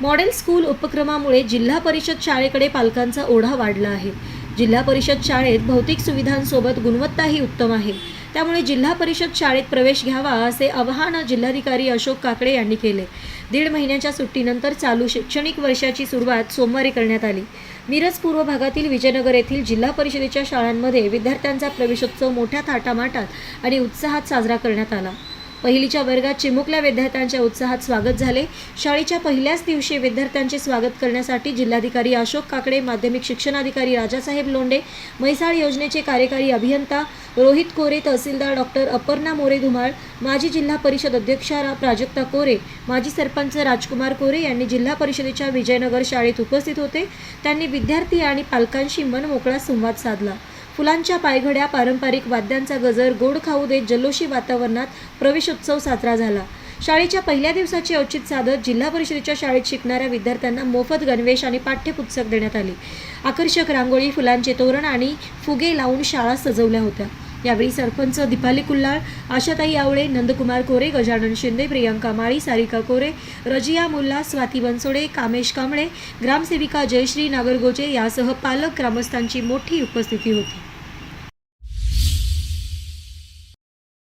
Model school उपक्रमामुळे जिल्हा परिषद शाळेकडे पालकांचा ओढा वाढला आहे. जिल्हा परिषद शाळेत भौतिक सुविधांसोबत गुणवत्ताही उत्तम आहे. त्यामुळे जिल्हा परिषद शाळेत प्रवेश घ्यावा असे आवाहन जिल्हाधिकारी अशोक काकडे यांनी केले. दीड महिन्याच्या सुट्टीनंतर चालू शैक्षणिक वर्षाची सुरुवात सोमवारी करण्यात आली. मिरज पूर्व भागातील विजयनगर येथील जिल्हा परिषदेच्या शाळांमध्ये विद्यार्थ्यांचा प्रवेशोत्सव मोठ्या थाटामाटात आणि उत्साहात साजरा करण्यात आला. पहिलीच्या वर्गात चिमुकल्या विद्यार्थ्यांच्या उत्साहात स्वागत झाले. शाळेच्या पहिल्याच दिवशी विद्यार्थ्यांचे स्वागत करण्यासाठी जिल्हाधिकारी अशोक काकडे माध्यमिक शिक्षणाधिकारी राजासाहेब लोंडे म्हैसाळ योजनेचे कार्यकारी अभियंता रोहित कोरे तहसीलदार डॉक्टर अपर्णा मोरे धुमाळ माजी जिल्हा परिषद अध्यक्षा रा- प्राजक्ता कोरे माजी सरपंच राजकुमार कोरे यांनी जिल्हा परिषदेच्या विजयनगर शाळेत उपस्थित होते. त्यांनी विद्यार्थी आणि पालकांशी मनमोकळा संवाद साधला. फुलांच्या पायघड्या पारंपरिक वाद्यांचा गजर गोड खाऊ देत जल्लोषी वातावरणात प्रवेशोत्सव साजरा झाला. शाळेच्या पहिल्या दिवसाचे औचित साधत जिल्हा परिषदेच्या शाळेत शिकणाऱ्या विद्यार्थ्यांना मोफत गणवेश आणि पाठ्यपुस्तक देण्यात आली. आकर्षक रांगोळी फुलांचे तोरण आणि फुगे लावून शाळा सजवल्या होत्या. यावेळी सरपंच दीपाली कुल्लाळ आशाताई आवळे नंदकुमार कोरे गजानन शिंदे प्रियंका माळी सारिका कोरे रजिया मुल्ला स्वाती बनसोडे कामेश कांबळे ग्रामसेविका जयश्री नागरगोजे यासह पालक ग्रामस्थांची मोठी उपस्थिती होती.